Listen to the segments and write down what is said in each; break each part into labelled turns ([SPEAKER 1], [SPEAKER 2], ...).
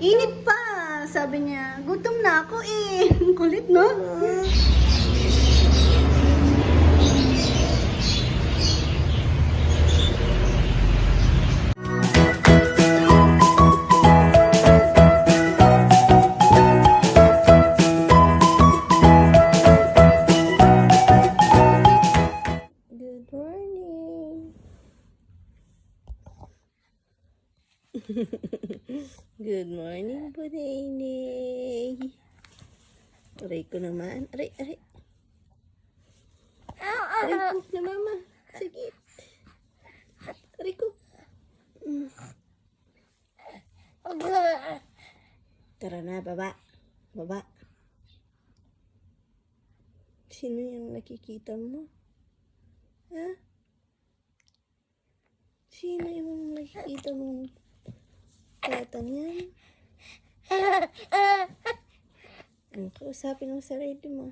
[SPEAKER 1] Init pa. Sabi niya, gutom na ako eh. Kulit, no?
[SPEAKER 2] Good morning, Bunay. Aray ko naman. Aray, aray. Aray ko na mama. Sige. Aray ko. Mm. Tara na, baba. Baba. Sino yung nakikita mo? Ha? Sino yung nakikita mong batang yan? Kausapin mo sa sarili mo.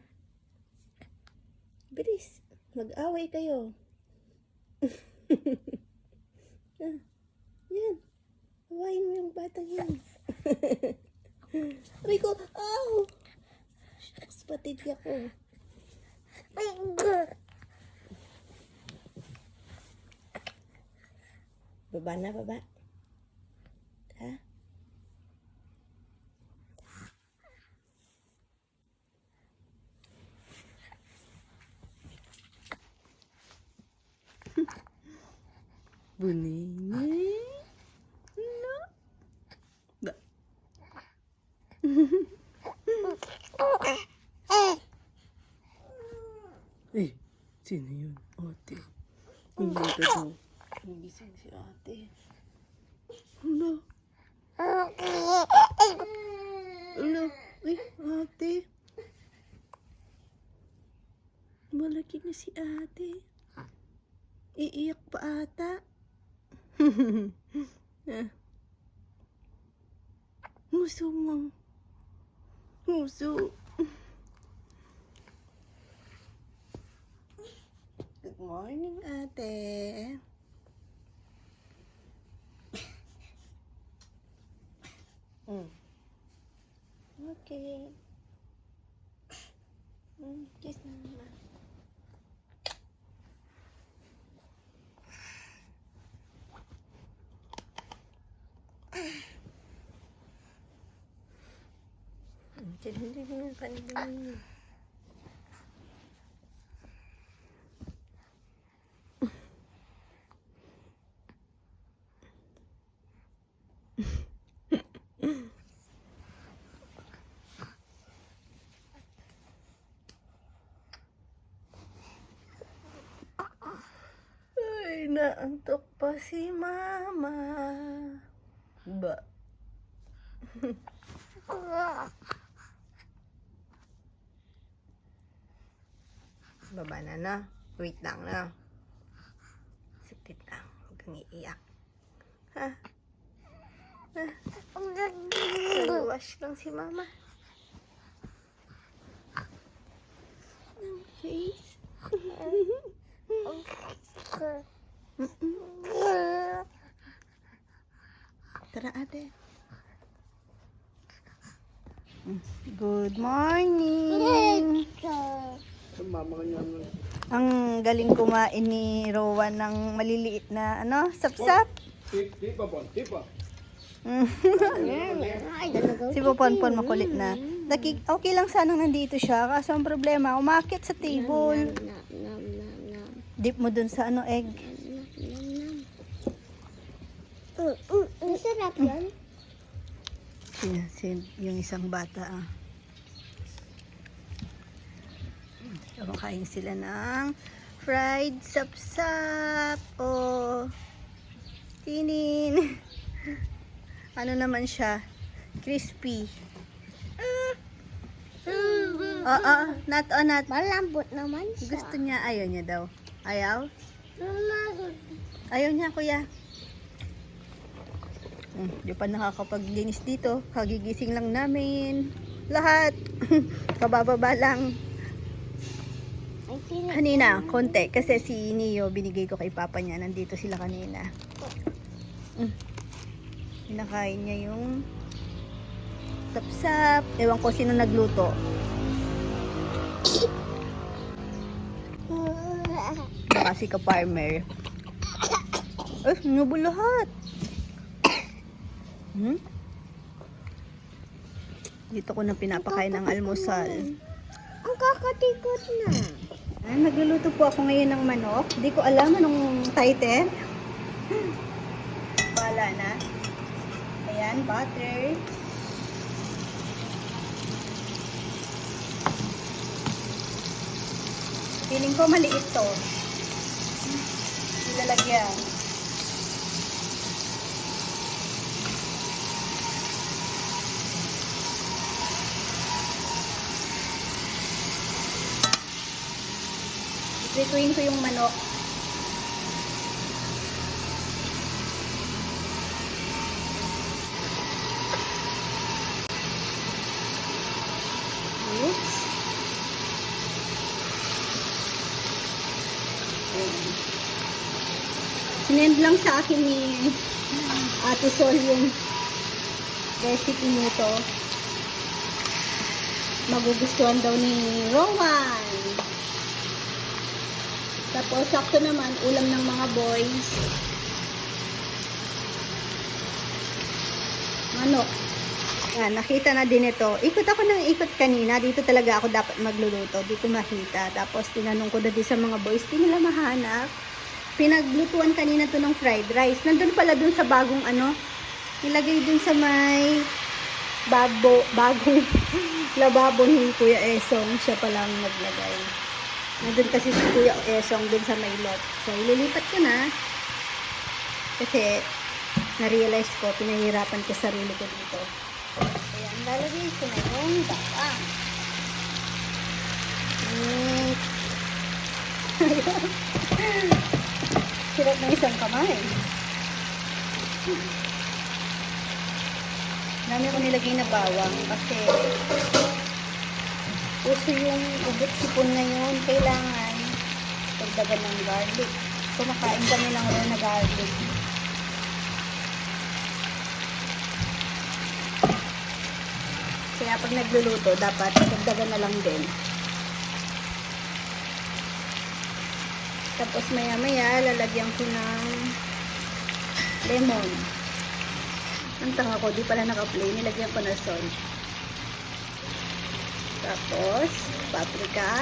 [SPEAKER 2] Bilis, mag-away kayo. ah, yan. Awayin mo yung batang yan. Rico, aw! Shucks, patid ako. Baba na, baba. Bunini? No? Da. Eh, sino yun? Ate. Hindi ka daw. Nagising si ate. Nguso mo. Nguso. Good morning, ate. Mm. Okay. Mm, kiss na mama. Naantok pa si mama. Ba? Baba na na. Wait lang na. Sakit lang. Huwag kang iiyak. Ha? Ha? Nag-wash lang si mama. Face. Tara ate. Good morning. Ang galing kumain ni Rowan ng maliliit na ano, sapsap. Mm. si Poponpon makulit na. Naki, okay lang sanang nandito siya. Kaso ang problema, umakit sa table. Dip mo dun sa ano, egg.
[SPEAKER 3] Masarap yan.
[SPEAKER 1] Sin, sin, yung isang bata ah. Kumakain sila ng fried sapsap. Oh. Tinin. Ano naman siya? Crispy. Oo, not on not.
[SPEAKER 3] Malambot naman siya.
[SPEAKER 1] Gusto niya, ayaw niya daw. Ayaw? Ayaw niya, kuya. Hmm, di pa nakakapaglinis dito. Kagigising lang namin. Lahat. Kabababa lang. Kanina, konti. Kasi si Neo, binigay ko kay papa niya. Nandito sila kanina. Mm. Pinakain niya yung Sapsap. Ewan ko sino nagluto. Baka si ka-farmer. Eh, nubo lahat. Hmm? Dito ko na pinapakain ng almusal.
[SPEAKER 2] Ang kakatikot na.
[SPEAKER 1] Ay, magluluto po ako ngayon ng manok. Hindi ko alam anong title. Bala na. Ayan, butter. Feeling ko maliit to. Ilalagyan. Prituin ko yung manok. Oops. Sinend lang sa akin ni Ate Sol yung recipe nito. Magugustuhan daw ni Rowan. Tapos, sakto naman, ulam ng mga boys. Manok. Yan, nakita na din ito. Ikot ako ng ikot kanina. Dito talaga ako dapat magluluto. Dito makita. Tapos, tinanong ko na din sa mga boys. Di nila mahanap. Pinaglutuan kanina to ng fried rice. Nandun pala dun sa bagong ano. Nilagay dun sa may babo, bagong lababo ni Kuya Esong. Siya palang naglagay. Nandun kasi si Kuya Esong dun sa may lot. So, ililipat ko na. Kasi, na-realize ko, pinahirapan ko sarili ko dito. Ayan, lalagay ko na yung bawang. Mm. Sirap ng isang kamay. Dami ko nilagay na bawang kasi uso yung ugot sipon ngayon. Kailangan pagdagan ng garlic. Kumakain kami lang rin na garlic. Kaya pag nagluluto, dapat dagdagan na lang din. Tapos maya maya, lalagyan ko ng lemon. Ang tanga ko, di pala naka-play. Nilagyan ko na salt. Tapos, paprika.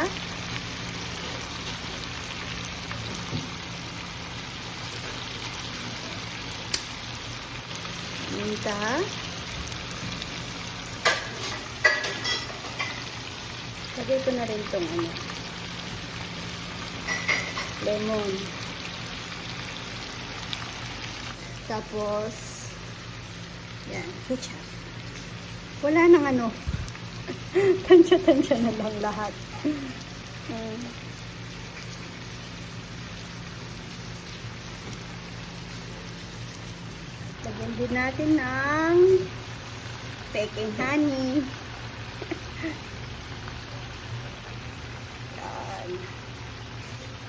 [SPEAKER 1] Minta. Lagay ko na rin tong ano. Lemon. Tapos, yan, ketchup. Wala nang ano. Tansya-tansya na lang lahat. Mm. Lagyan din natin ng peking honey. Yan.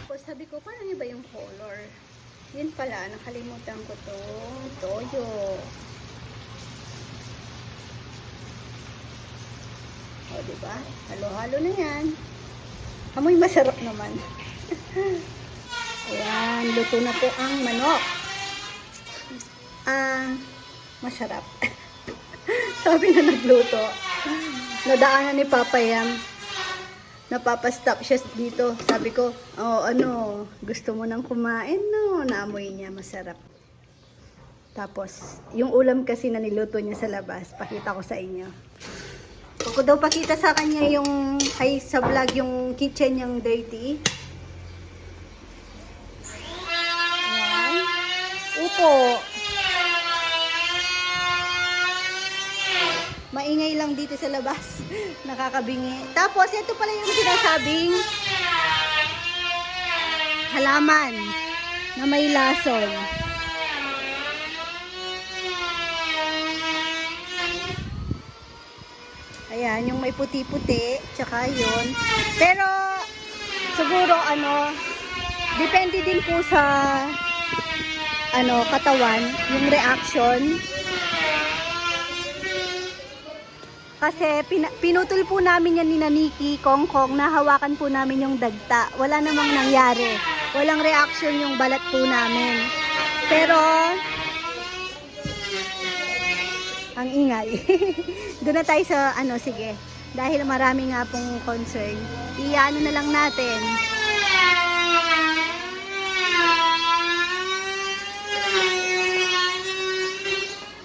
[SPEAKER 1] Tapos sabi ko, paano iba yung color? Yun pala, nakalimutan ko to. Toyo. Diba? Halo-halo na yan. Amoy masarap naman. Ayan, luto na po ang manok. Ah, masarap. Sabi na nagluto. Nadaanan ni Papa yan. Napapastop siya dito. Sabi ko, oh ano, gusto mo nang kumain, no? Naamoy niya, masarap. Tapos, yung ulam kasi na niluto niya sa labas, pakita ko sa inyo. Ako daw pakita sa kanya yung, ay sa vlog yung kitchen niyang dirty. Ayan. Upo. Maingay lang dito sa labas. Nakakabingi. Tapos, ito pala yung sinasabing halaman na may lason. Ayan, yung may puti-puti, tsaka yun. Pero, siguro, ano, depende din po sa, ano, katawan, yung reaction. Kasi pina- pinutol po namin yan ni Naniki, Kong Kong, nahawakan po namin yung dagta. Wala namang nangyari. Walang reaction yung balat po namin. Pero, ang ingay. Doon na tayo sa, ano, sige. Dahil marami nga pong concern. Iano na lang natin.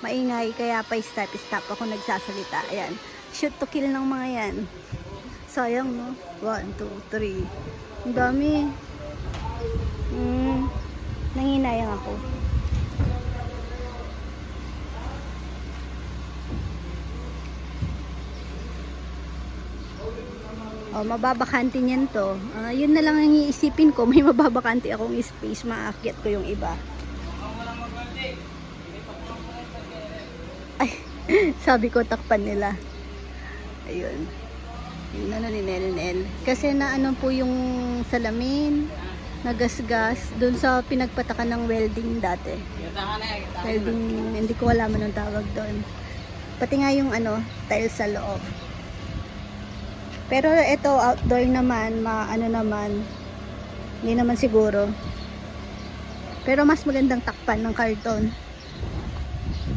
[SPEAKER 1] Maingay, kaya pa stop-stop ako nagsasalita. Ayan. Shoot to kill ng mga yan. Sayang, no? One, two, three. Ang dami. Hmm. Nanginayang ako. Oh, mababakante niyan to. Ah, yun na lang ang iisipin ko. May mababakante akong space. Maakyat ko yung iba. Ay, sabi ko takpan nila. Ayun. Yung ano ni Nel Kasi na ano po yung salamin, nagasgas, dun sa pinagpatakan ng welding dati. Welding, hindi ko alam anong tawag doon. Pati nga yung ano, tiles sa loob. Pero ito outdoor naman, ma ano naman, hindi naman siguro. Pero mas magandang takpan ng karton.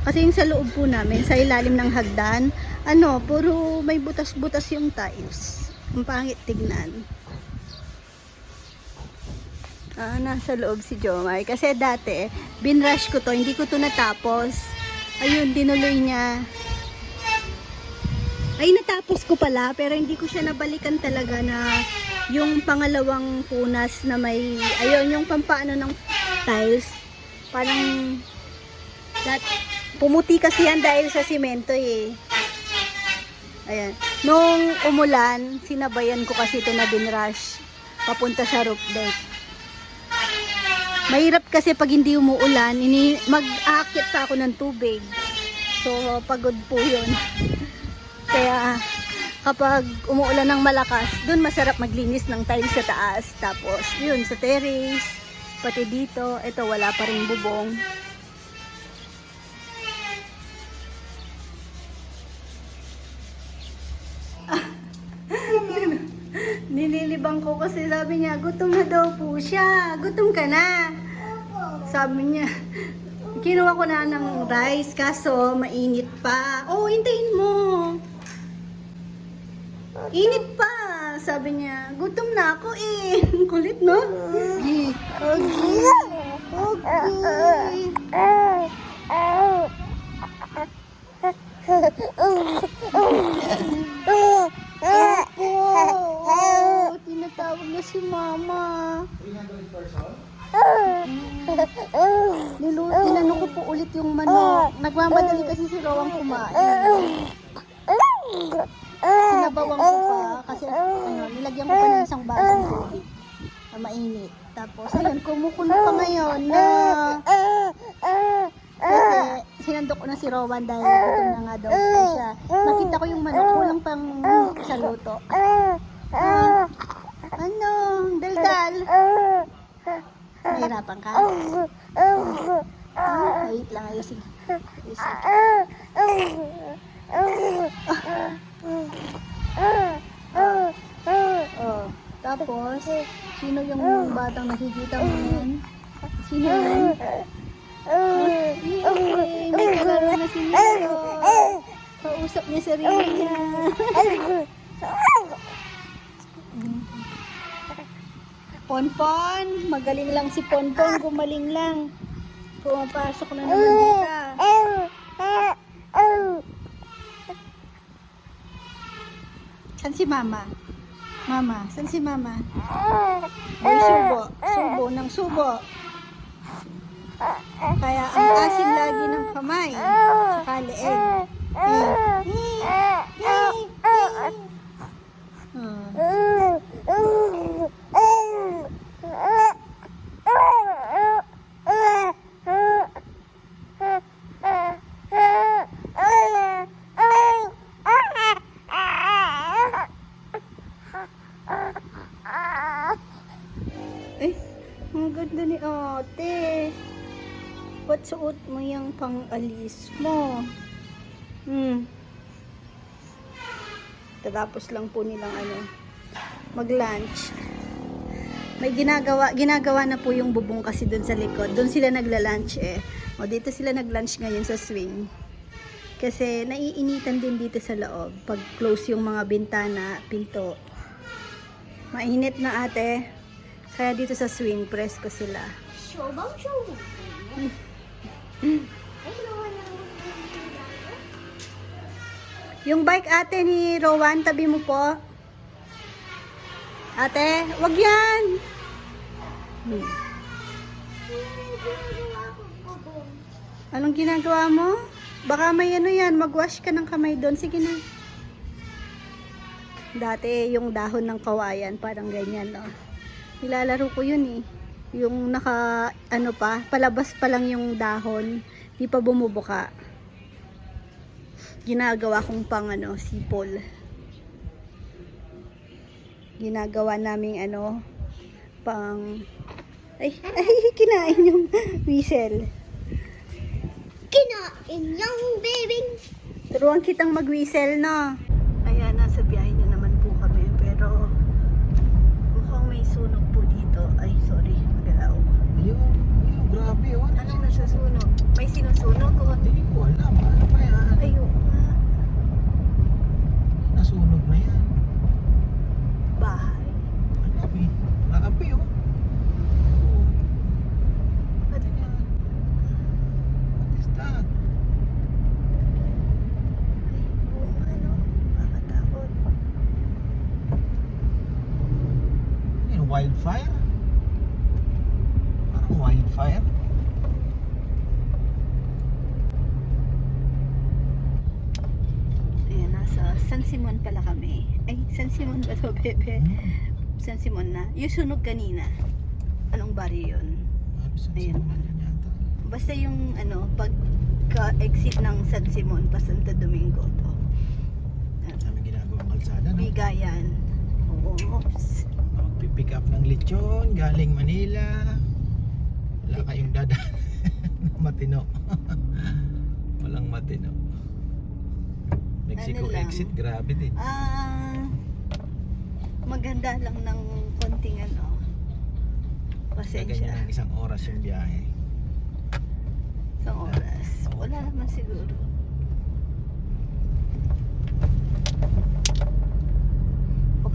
[SPEAKER 1] Kasi yung sa loob po namin, sa ilalim ng hagdan, ano, puro may butas-butas yung tiles. Ang pangit tignan. Ah, nasa loob si Jomar. Kasi dati, binrush ko to, hindi ko to natapos. Ayun, dinuloy niya. Ay, natapos ko pala, pero hindi ko siya nabalikan talaga na yung pangalawang punas na may, ayun, yung pampaano ng tiles. Parang, that, pumuti kasi yan dahil sa simento eh. Ayan. Nung umulan, sinabayan ko kasi ito na binrush papunta sa roof deck. Mahirap kasi pag hindi umuulan, ini mag-aakit pa ako ng tubig. So, pagod po yun. Kaya, kapag umuulan ng malakas, dun masarap maglinis ng tiles sa taas. Tapos, yun, sa terrace, pati dito, ito wala pa rin bubong. Nililibang ko kasi sabi niya, gutom na daw po siya. Gutom ka na. Sabi niya, kinuha ko na ng rice kaso mainit pa. Oh, hintayin mo. Init pa. Sabi niya, gutom na ako eh. Kulit, no? Okay. Okay. Okay. Opo. Tinatawag na si mama. Nilu tinano ko po ulit yung manok. Nagmamadali kasi si Rowang kumain. Sinabawan ko pa kasi ano, nilagyan ko pa ng isang baso ng tubig na mainit. Tapos ayun, kumukulo pa ngayon na kasi sinandok ko na si Rowan dahil gutom na nga daw po siya. Nakita ko yung manok, kulang pang sa luto. Ah, ano, daldal. Nahirapan ka? Ah, Ayusin. Oh, tapos, sino yung batang nakikita mo yan? Sino yan? Yay! May kalaro na si Nero. Kausap niya sarili niya. Ponpon, magaling lang si Ponpon, gumaling lang. Pumapasok na naman dito. San si Mama? Mama, san si Mama? May subo, subo ng subo. Kaya ang asim lagi ng kamay sa leeg. Eh. Tatapos lang po nilang ano, mag-lunch. May ginagawa, ginagawa na po yung bubong kasi doon sa likod. Doon sila nagla-lunch eh. O dito sila nag-lunch ngayon sa swing. Kasi naiinitan din dito sa loob. Pag close yung mga bintana, pinto. Mainit na ate. Kaya dito sa swing, press ko sila.
[SPEAKER 2] Showbang, showbang.
[SPEAKER 1] Yung bike ate ni Rowan, tabi mo po. Ate, wag yan. Hmm. Anong ginagawa mo? Baka may ano yan, magwash ka ng kamay doon. Sige na. Dati yung dahon ng kawayan, parang ganyan, no? Nilalaro ko yun eh. Yung naka, ano pa, palabas pa lang yung dahon. Di pa bumubuka. Ginagawa kong pang ano, sipol. Ginagawa naming ano, pang, ay, ay, kinain yung whistle.
[SPEAKER 2] Kinain yung baby.
[SPEAKER 1] Turuan kitang mag-whistle, no? Ayan, nasa biyahe na naman po kami. Pero, mukhang may sunog po dito. Ay, sorry, magalaw.
[SPEAKER 4] Ayun, ayun, grabe oh.
[SPEAKER 1] Ano nasusunog? May sinusunog ko.
[SPEAKER 4] Hindi ko alam, ano pa yan?
[SPEAKER 1] Ayun nga.
[SPEAKER 4] Nasunog na yan.
[SPEAKER 1] Bahay.
[SPEAKER 4] Nakapi, nakapi oh. Oo.
[SPEAKER 1] Ba't
[SPEAKER 4] Ano yan? What is that?
[SPEAKER 1] Oo nga, ano? Nakakatakot.
[SPEAKER 4] Ano yun, wildfire? Parang wildfire?
[SPEAKER 1] Ayan, nasa San Simon pala kami. Ay, San Simon ba to, bebe?
[SPEAKER 4] Hmm.
[SPEAKER 1] San Simon na. Yung sunog kanina. Anong baryo yun?
[SPEAKER 4] Sa
[SPEAKER 1] Ayun.
[SPEAKER 4] Ayun. yan yata?
[SPEAKER 1] Basta yung ano, pagka-exit ng San Simon pa Santo Domingo to.
[SPEAKER 4] Kami ginagawang kalsada, no?
[SPEAKER 1] Bigayan. Oo.
[SPEAKER 4] Magpipick up ng lechon, galing Manila. Wala kayong dadaan. matino. Walang matino. Mexico
[SPEAKER 1] Ano
[SPEAKER 4] exit, grabe din.
[SPEAKER 1] Ah, maganda lang ng konting ano. Pasensya.
[SPEAKER 4] ng isang oras yung biyahe.
[SPEAKER 1] Isang oras. Wala naman siguro.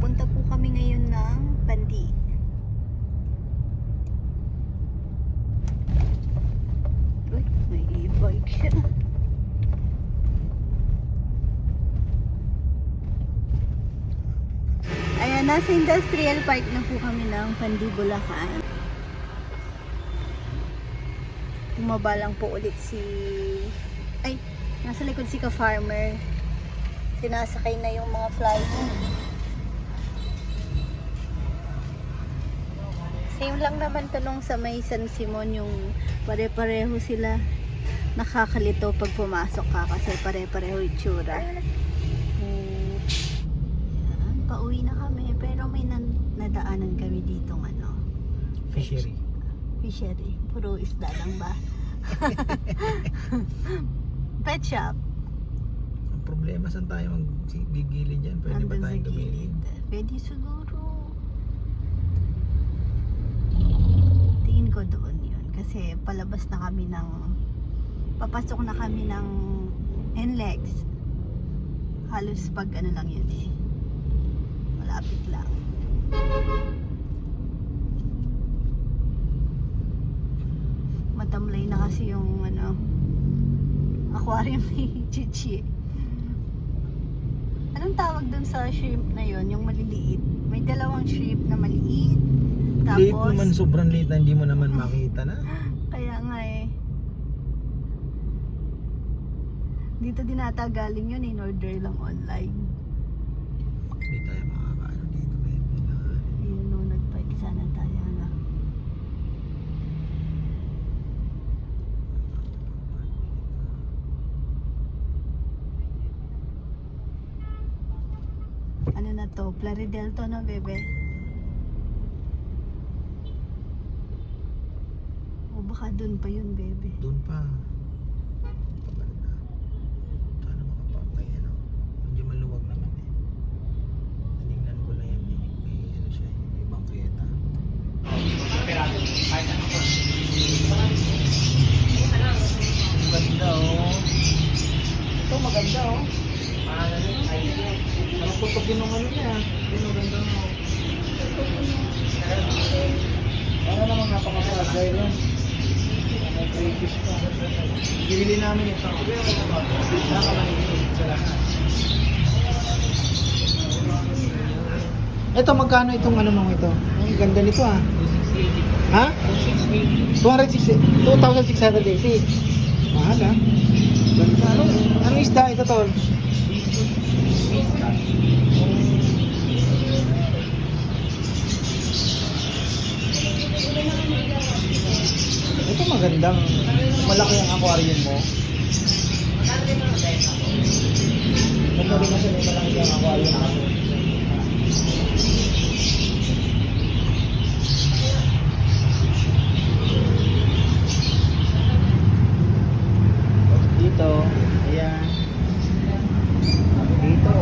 [SPEAKER 1] Papunta po kami ngayon ng Pandi. Uy, may e-bike. Ayan, nasa industrial park na po kami ng Pandi, Bulacan. Bumaba lang po ulit si... Ay, nasa likod si ka-farmer. Sinasakay na yung mga fly Same lang naman to nung sa may San Simon yung pare-pareho sila. Nakakalito pag pumasok ka kasi pare-pareho itsura. Hmm. Yan, pauwi na kami pero may nan- nadaanan kami dito ano.
[SPEAKER 4] Fishery.
[SPEAKER 1] Fishery. Puro isda lang ba? Pet shop.
[SPEAKER 4] Ang problema, saan tayo maggigilid dyan? Pwede ba
[SPEAKER 1] Andun sa
[SPEAKER 4] tayong gumilid?
[SPEAKER 1] gilid. Pwede siguro. Ko doon yun. Kasi palabas na kami ng papasok na kami ng NLEX. Halos pag ano lang yun eh. Malapit lang. Matamlay na kasi yung ano aquarium ni Chichi. Anong tawag dun sa shrimp na yon yung maliliit? May dalawang shrimp na maliit. Tapos,
[SPEAKER 4] naman, sobrang liit na hindi mo naman makita na.
[SPEAKER 1] kaya nga eh. Dito din ata galing yun, in order lang online.
[SPEAKER 4] Hindi tayo makakaano dito. May kailangan.
[SPEAKER 1] Ayun no, nag-park sana tayo na. Ano na to? Plaridel to na, bebe? O baka dun pa yun, bebe.
[SPEAKER 4] Doon pa. Pabalik na. Sana makapag may ano. Medyo maluwag naman eh. oh. Ano yun? Ayos yun. Parang putok din ng ano niya. Yun, ang ganda mo. Ano naman napakasarap dahil yun. May crayfish pa. Binili namin ito. Ito, magkano itong ano mong ito? Ang ganda nito ah. Ha? 260 2,680. Mahal ah. Ganda. Ano, ano isda ito tol? Ito magandang malaki ang aquarium mo. Rin kasi may malaki ang aquarium mo. Dito, ayan. Dito.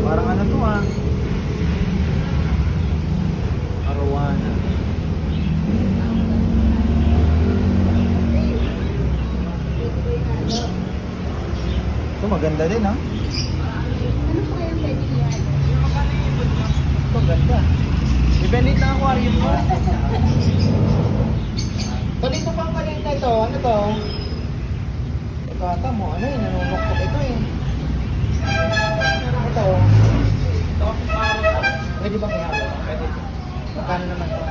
[SPEAKER 4] Parang ano to ah. Arowana. Ito maganda din ah.
[SPEAKER 2] Ano po kayang pwede yan?
[SPEAKER 4] Ito ganda. Ibenit na aquarium mo. Balito pang palinta ito. Ano to? Ito ata mo. Ano yun? Nanunoktok ito eh. Ito. Pwede bang ihalo? Pwede. Magkano naman to?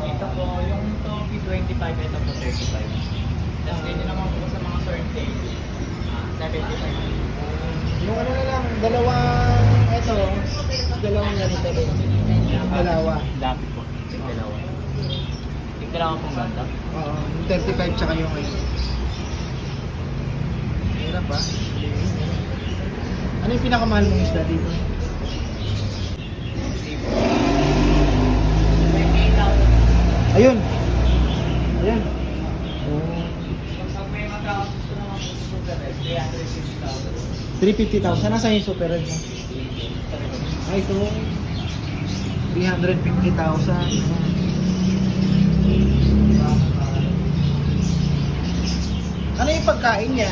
[SPEAKER 5] Ito po, yung Topi 25, ito po 35. Tapos ganyan naman po sa mga sorte, ah, 75.
[SPEAKER 4] Yung ano na lang, dalawang, ito, dalawang ganito rin. Yung dalawa.
[SPEAKER 5] Dapit po, yung dalawa. Yung dalawa pong ganda.
[SPEAKER 4] Oo, yung 35 tsaka yung ano. Hirap ba? Ano yung pinakamahal mong isda dito? Ayun! Ayun! Oh,
[SPEAKER 5] Pag may magkakagusto naman po sa Super Red, 350,000.
[SPEAKER 4] 350,000. Nasa yung super red mo? Ay, ito. 350,000. Ano yung pagkain niya?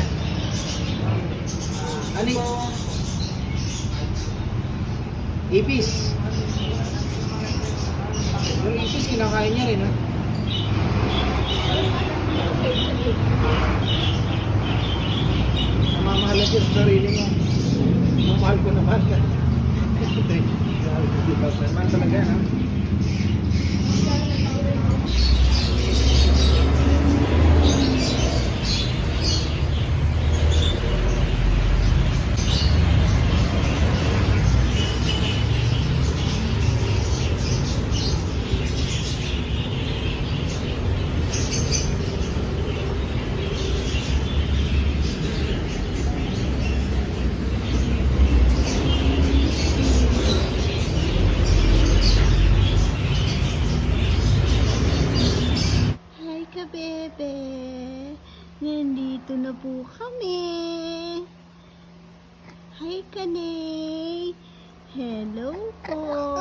[SPEAKER 4] Ano yung... Ipis. Yung ipis, kinakain niya rin, ha? Namamahalan ko sa sarili mo. Mamahal ko naman ka. Mahal talaga, ha?
[SPEAKER 1] Hi ka, bebe. Nandito na po kami. Hi ka, Nay. Hello po.